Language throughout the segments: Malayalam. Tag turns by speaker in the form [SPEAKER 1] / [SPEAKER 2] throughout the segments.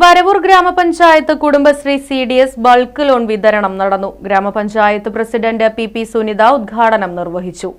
[SPEAKER 1] വരവൂർ ഗ്രാമപഞ്ചായത്ത് Kudumbashree C D S bulk loan വിതരണം നടന്നു. ഗ്രാമപഞ്ചായത്ത് പ്രസിഡന്റ് പി പി സുനിത ഉദ്ഘാടനം നിർവഹിച്ചു.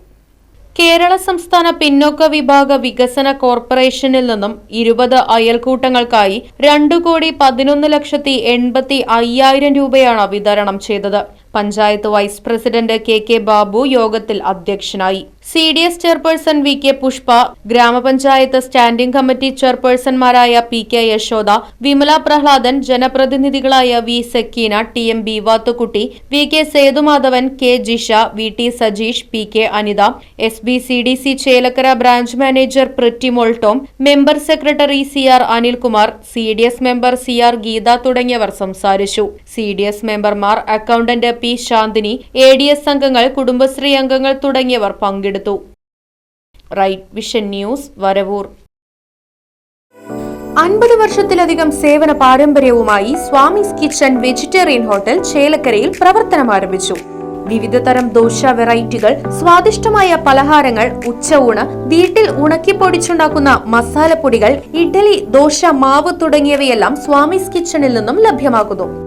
[SPEAKER 1] കേരള സംസ്ഥാന പിന്നോക്ക വിഭാഗ വികസന കോർപ്പറേഷനിൽ നിന്നും ഇരുപത് അയൽക്കൂട്ടങ്ങൾക്കായി രണ്ടു കോടി പതിനൊന്ന് ലക്ഷത്തി എൺപത്തി അയ്യായിരം രൂപയാണ് വിതരണം ചെയ്തത്. Panchayat vice president K K Babu യോഗത്തിൽ അധ്യക്ഷനായി. C D S chairperson V K Pushpa ഗ്രാമപഞ്ചായത്ത് സ്റ്റാൻഡിംഗ് കമ്മിറ്റി ചെയർപേഴ്സൺമാരായ P K Yashoda Vimala Prahladan ജനപ്രതിനിധികളായ V Sakkeena T M B Vathukutty V K Sethumadhavan K Jisha V T Sajeesh P K Anitha S B C D C Chelakkara branch manager Prittymol Tom member secretary C R Anilkumar C D S member C R Geetha തുടങ്ങിയവർ സംസാരിച്ചു. സി ഡി എസ് മെമ്പർമാർ accountant P Shanthini A D S അംഗങ്ങൾ കുടുംബശ്രീ അംഗങ്ങൾ തുടങ്ങിയവർ പങ്കെടുത്തു. Right vision news Varavoor. അൻപത് വർഷത്തിലധികം സേവന പാരമ്പര്യവുമായി സ്വാമിസ് കിച്ചൺ വെജിറ്റേറിയൻ ഹോട്ടൽ ചേലക്കരയിൽ പ്രവർത്തനം ആരംഭിച്ചു. വിവിധ തരം ദോശ വെറൈറ്റികൾ സ്വാദിഷ്ടമായ പലഹാരങ്ങൾ ഉച്ചയൂണ് വീട്ടിൽ ഉണക്കി ഉണക്കിപ്പൊടിച്ചുണ്ടാക്കുന്ന മസാലപ്പൊടികൾ ഇഡ്ഡലി ദോശ മാവ് തുടങ്ങിയവയെല്ലാം സ്വാമിസ് കിച്ചണിൽ നിന്നും ലഭ്യമാക്കുന്നു